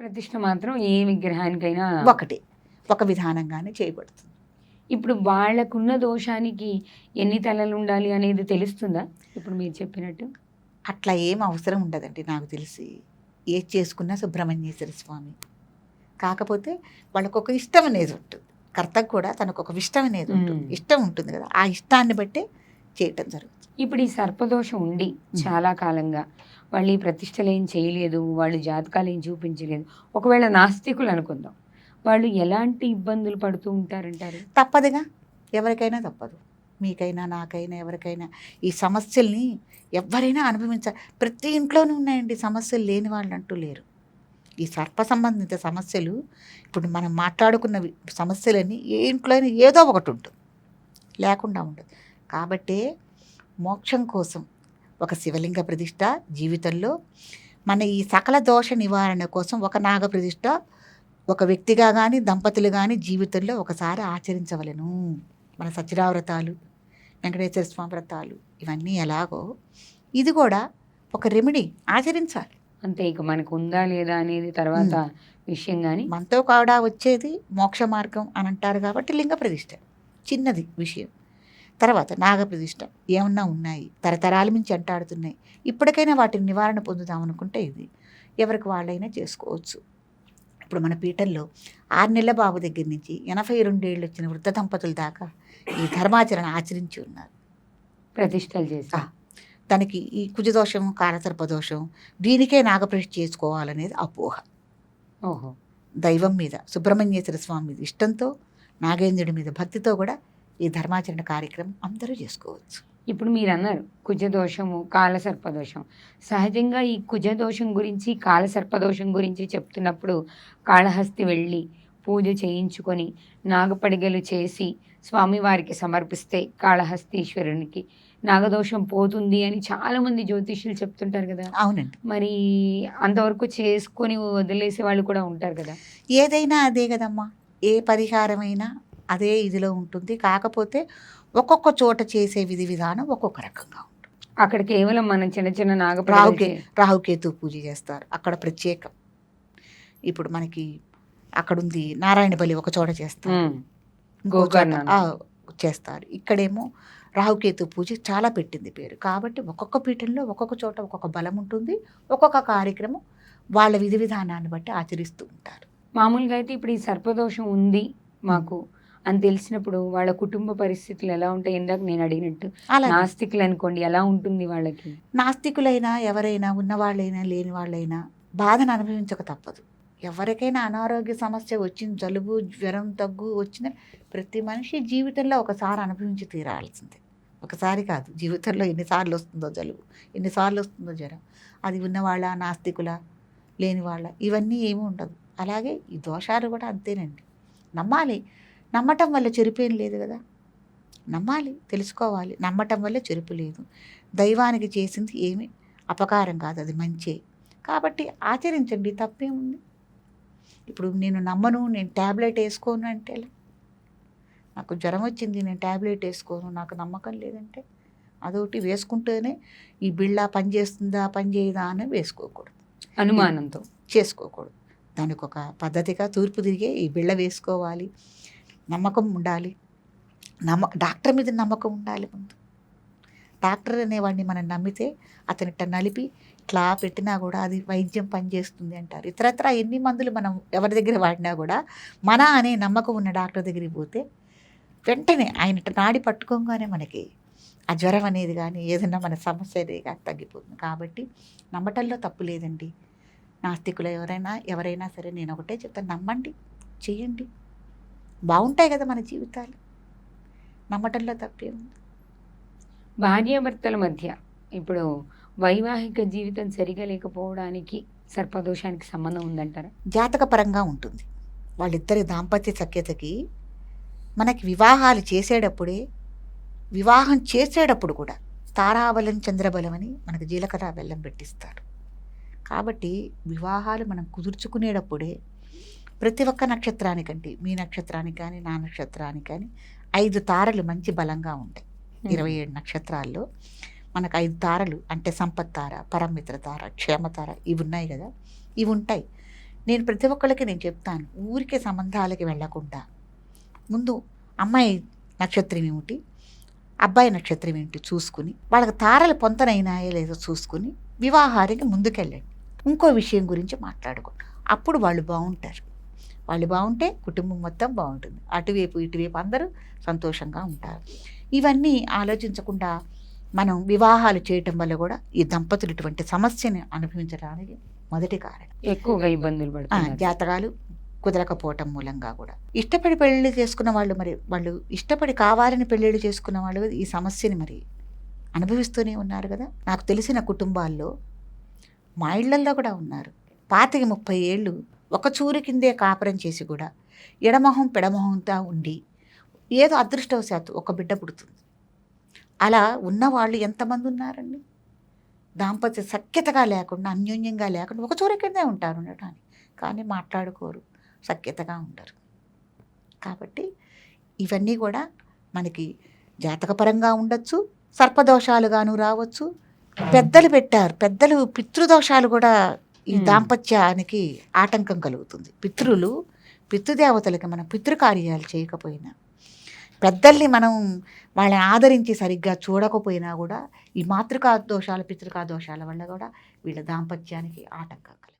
ప్రతిష్ట మాత్రం ఏ విగ్రహానికైనా ఒకటి. ఒక విధానంగానే చేయబడుతుంది. ఇప్పుడు వాళ్ళకున్న దోషానికి ఎన్ని తలలు ఉండాలి అనేది తెలుస్తుందా? ఇప్పుడు మీరు చెప్పినట్టు. అట్లా ఏం అవసరం ఉండదండి నాకు తెలిసి. ఏది చేసుకున్నా సుబ్రహ్మణ్యేశ్వర స్వామి. కాకపోతే వాళ్ళకు ఒక ఇష్టం అనేది ఉంటుంది. కర్తకు కూడా తనకు ఒక ఇష్టం అనేది ఉంటుంది. ఇష్టం ఉంటుంది కదా. ఆ ఇష్టాన్ని బట్టే చేయటం జరుగుతుంది. ఇప్పుడు ఈ సర్పదోషం ఉండి చాలా కాలంగా వాళ్ళు ఈ ప్రతిష్టలు ఏం చేయలేదు వాళ్ళు జాతకాలు ఏం చూపించలేదు. ఒకవేళ నాస్తికులు అనుకుందాం వాళ్ళు ఎలాంటి ఇబ్బందులు పడుతూ ఉంటారంటారు? తప్పదుగా. ఎవరికైనా తప్పదు. మీకైనా నాకైనా ఎవరికైనా ఈ సమస్యల్ని ఎవరైనా అనుభవించాలి ప్రతి ఇంట్లోనూ ఉన్నాయండి. సమస్యలు లేని వాళ్ళు అంటూ లేరు. ఈ సర్ప సంబంధిత సమస్యలు ఇప్పుడు మనం మాట్లాడుకున్న సమస్యలన్నీ ఏ ఇంట్లో అయినా ఏదో ఒకటి ఉంటుంది. లేకుండా ఉండదు. కాబట్టే మోక్షం కోసం ఒక శివలింగ ప్రతిష్ట జీవితంలో మన ఈ సకల దోష నివారణ కోసం ఒక నాగ ప్రతిష్ట ఒక వ్యక్తిగా కానీ దంపతులు కానీ జీవితంలో ఒకసారి ఆచరించవలను. మన సత్యరావ్రతాలు వెంకటేశ్వర స్వామి వ్రతాలు ఇవన్నీ ఎలాగో ఇది కూడా ఒక రెమెడీ ఆచరించాలి. అంతే ఇక మనకు ఉందా లేదా అనేది తర్వాత విషయం కానీ మనతో కూడా వచ్చేది మోక్ష మార్గం అని అంటారు కాబట్టి లింగ ప్రతిష్ట చిన్నది విషయం. తర్వాత నాగ ప్రతిష్ట ఏమన్నా ఉన్నాయి? తరతరాల నుంచి అంటాడుతున్నాయి. ఇప్పటికైనా వాటిని నివారణ పొందుదాం అనుకుంటే ఇది. ఎవరికి వాళ్ళైనా చేసుకోవచ్చు. ఇప్పుడు మన పీఠంలో ఆరు నెలల బాబు దగ్గర నుంచి ఎనభై రెండేళ్ళు వచ్చిన వృద్ధ దంపతుల దాకా ఈ ధర్మాచరణ ఆచరించి ఉన్నారు. ప్రతిష్టలు చేసి ఆ. దానికి ఈ కుజదోషం కాలసర్పదోషం దీనికే నాగప్రతిష్ఠ చేసుకోవాలనేది అపోహ. ఓహో. దైవం మీద సుబ్రహ్మణ్యేశ్వర స్వామి మీద ఇష్టంతో నాగేంద్రుడి మీద భక్తితో కూడా ఈ ధర్మాచరణ కార్యక్రమం అందరూ చేసుకోవచ్చు. ఇప్పుడు మీరు అన్నారు కుజదోషము కాలసర్పదోషం. సహజంగా ఈ కుజదోషం గురించి కాలసర్పదోషం గురించి చెప్తున్నప్పుడు కాళహస్తి వెళ్ళి పూజ చేయించుకొని నాగపడిగలు చేసి స్వామివారికి సమర్పిస్తే కాళహస్తీశ్వరునికి నాగదోషం పోతుంది అని చాలా మంది జ్యోతిష్యులు చెప్తుంటారు కదా. అవునండి. మరి అంతవరకు చేసుకొని వదిలేసే వాళ్ళు కూడా ఉంటారు కదా. ఏదైనా అదే కదమ్మా. ఏ పరిహారమైనా అదే ఇదిలో ఉంటుంది. కాకపోతే ఒక్కొక్క చోట చేసే విధి విధానం ఒక్కొక్క రకంగా ఉంటుంది. అక్కడ కేవలం మనం చిన్న చిన్న నాగపడిగలు రాహుకే రాహుకేతు పూజ చేస్తారు. అక్కడ ప్రత్యేకం. ఇప్పుడు మనకి అక్కడ ఉంది నారాయణ బలి ఒక చోట చేస్తారు. చేస్తారు. ఇక్కడేమో రాహుకేతు పూజ చాలా పెట్టింది పేరు. కాబట్టి ఒక్కొక్క పీఠంలో ఒక్కొక్క చోట ఒక్కొక్క బలం ఉంటుంది. ఒక్కొక్క కార్యక్రమం వాళ్ళ విధి విధానాన్ని బట్టి ఆచరిస్తూ ఉంటారు. మామూలుగా అయితే ఇప్పుడు ఈ సర్పదోషం ఉంది మాకు. అని తెలిసినప్పుడు వాళ్ళ కుటుంబ పరిస్థితులు ఎలా ఉంటాయి ఇందాక నేను అడిగినట్టు? అలా నాస్తికులు అనుకోండి ఎలా ఉంటుంది వాళ్ళకి? నాస్తికులైనా ఎవరైనా ఉన్నవాళ్ళైనా లేని వాళ్ళైనా బాధను అనుభవించక తప్పదు. ఎవరికైనా అనారోగ్య సమస్య వచ్చింది జలుబు జ్వరం దగ్గు వచ్చిన ప్రతి మనిషి జీవితంలో ఒకసారి అనుభవించి తీరాల్సిందే. ఒకసారి కాదు జీవితంలో ఎన్నిసార్లు వస్తుందో జలుబు ఎన్నిసార్లు వస్తుందో జ్వరం అది ఉన్నవాళ్ళ నాస్తికుల లేని వాళ్ళ ఇవన్నీ ఏమీ ఉండదు. అలాగే ఈ దోషాలు కూడా అంతేనండి. నమ్మాలి. నమ్మటం వల్ల చెరిపేం లేదు కదా. నమ్మాలి తెలుసుకోవాలి. నమ్మటం వల్ల చెరుపు లేదు. దైవానికి చేసింది ఏమి? అపకారం కాదు అది మంచే. కాబట్టి ఆచరించండి తప్పేముంది? ఇప్పుడు నేను నమ్మను నేను ట్యాబ్లెట్ వేసుకోను అంటే? నాకు జ్వరం వచ్చింది నేను ట్యాబ్లెట్ వేసుకోను నాకు నమ్మకం లేదంటే అదొకటి వేసుకుంటేనే ఈ బిళ్ళ పని చేస్తుందా పని చేయదా అని వేసుకోకూడదు. అనుమానంతో. చేసుకోకూడదు. దానికి ఒక పద్ధతిగా తూర్పు తిరిగే ఈ బిళ్ళ వేసుకోవాలి. నమ్మకం ఉండాలి. నమ్మ డాక్టర్ మీద నమ్మకం ఉండాలి ముందు. డాక్టర్ అనేవాడిని మనం నమ్మితే అతని ఇట్ట నలిపి ఇట్లా పెట్టినా కూడా అది వైద్యం పనిచేస్తుంది అంటారు. ఇతరత్ర ఎన్ని మందులు మనం ఎవరి దగ్గర వాడినా కూడా మన అనే నమ్మకం ఉన్న డాక్టర్ దగ్గరికి పోతే వెంటనే ఆయన ఇట్ట నాడి పట్టుకోగానే మనకి ఆ జ్వరం అనేది కానీ ఏదైనా మన సమస్య అనేది కానీ తగ్గిపోతుంది. కాబట్టి నమ్మటంలో తప్పు లేదండి. నాస్తికులు ఎవరైనా ఎవరైనా సరే నేను ఒకటే చెప్తాను. నమ్మండి చేయండి. బాగుంటాయి కదా మన జీవితాలు. నమ్మటంలో తప్పేముంది భార్యాభర్తల మధ్య ఇప్పుడు వైవాహిక జీవితం సరిగా లేకపోవడానికి సర్పదోషానికి సంబంధం ఉందంటారా? జాతకపరంగా ఉంటుంది. వాళ్ళిద్దరి దాంపత్య సఖ్యతకి మనకి వివాహాలు చేసేటప్పుడే వివాహం చేసేటప్పుడు కూడా తారాబలం చంద్రబలం అని మనకు జీలకర్ర బెల్లం పెట్టిస్తారు. కాబట్టి వివాహాలు మనం కుదుర్చుకునేటప్పుడే ప్రతి ఒక్క నక్షత్రానికంటే మీ నక్షత్రానికి కానీ నా నక్షత్రానికి కానీ ఐదు తారలు మంచి బలంగా ఉంటాయి. ఇరవై ఏడు నక్షత్రాల్లో మనకు ఐదు తారలు అంటే సంపత్ తార పరమిత్ర తార క్షేమ తార ఇవి ఉన్నాయి కదా. ఇవి ఉంటాయి. నేను ప్రతి ఒక్కళ్ళకి నేను చెప్తాను ఊరికే సంబంధాలకి వెళ్ళకుండా. ముందు అమ్మాయి నక్షత్రం ఏమిటి? అబ్బాయి నక్షత్రం ఏంటి చూసుకుని వాళ్ళకి తారలు పొంతనైనాయో లేదో చూసుకుని వివాహానికి ముందుకెళ్ళండి. ఇంకో విషయం గురించి మాట్లాడుకోండి అప్పుడు వాళ్ళు బాగుంటారు. వాళ్ళు బాగుంటే కుటుంబం మొత్తం బాగుంటుంది. అటువైపు ఇటువైపు అందరూ సంతోషంగా ఉంటారు. ఇవన్నీ ఆలోచించకుండా మనం వివాహాలు చేయటం వల్ల కూడా ఈ దంపతులు ఇటువంటి సమస్యని అనుభవించడానికి మొదటి కారణం. ఎక్కువగా ఇబ్బందులు పడుతున్నారు. జాతకాలు కుదరకపోవటం మూలంగా కూడా. ఇష్టపడి పెళ్ళిళ్ళు చేసుకున్న వాళ్ళు మరి వాళ్ళు ఇష్టపడి కావాలని పెళ్ళిళ్ళు చేసుకున్న వాళ్ళు ఈ సమస్యని మరి అనుభవిస్తూనే ఉన్నారు కదా. నాకు తెలిసిన కుటుంబాల్లో మా ఇళ్ళల్లో కూడా ఉన్నారు. పాతికి ముప్పై ఏళ్ళు ఒక చూరి కిందే కాపురం చేసి కూడా ఎడమొహం పెడమొహంతో ఉండి ఏదో అదృష్టవశాత్తు ఒక బిడ్డ పుడుతుంది. అలా ఉన్నవాళ్ళు ఎంతమంది ఉన్నారండి? దాంపత్య సఖ్యతగా లేకుండా అన్యోన్యంగా లేకుండా ఒక చూరి కిందే ఉంటారు ఉండటానికి. కానీ మాట్లాడుకోరు సఖ్యతగా ఉండరు. కాబట్టి ఇవన్నీ కూడా మనకి జాతకపరంగా ఉండొచ్చు సర్పదోషాలుగాను రావచ్చు. పెద్దలు పెట్టారు పెద్దలు పితృదోషాలు కూడా ఈ. దాంపత్యానికి ఆటంకం కలుగుతుంది పితృలు పితృదేవతలకి మనం పితృకార్యాలు చేయకపోయినా పెద్దల్ని మనం వాళ్ళని ఆదరించి సరిగ్గా చూడకపోయినా కూడా ఈ మాతృకా దోషాలు పితృకా దోషాల వల్ల కూడా వీళ్ళ దాంపత్యానికి ఆటంకం కలుగుతుంది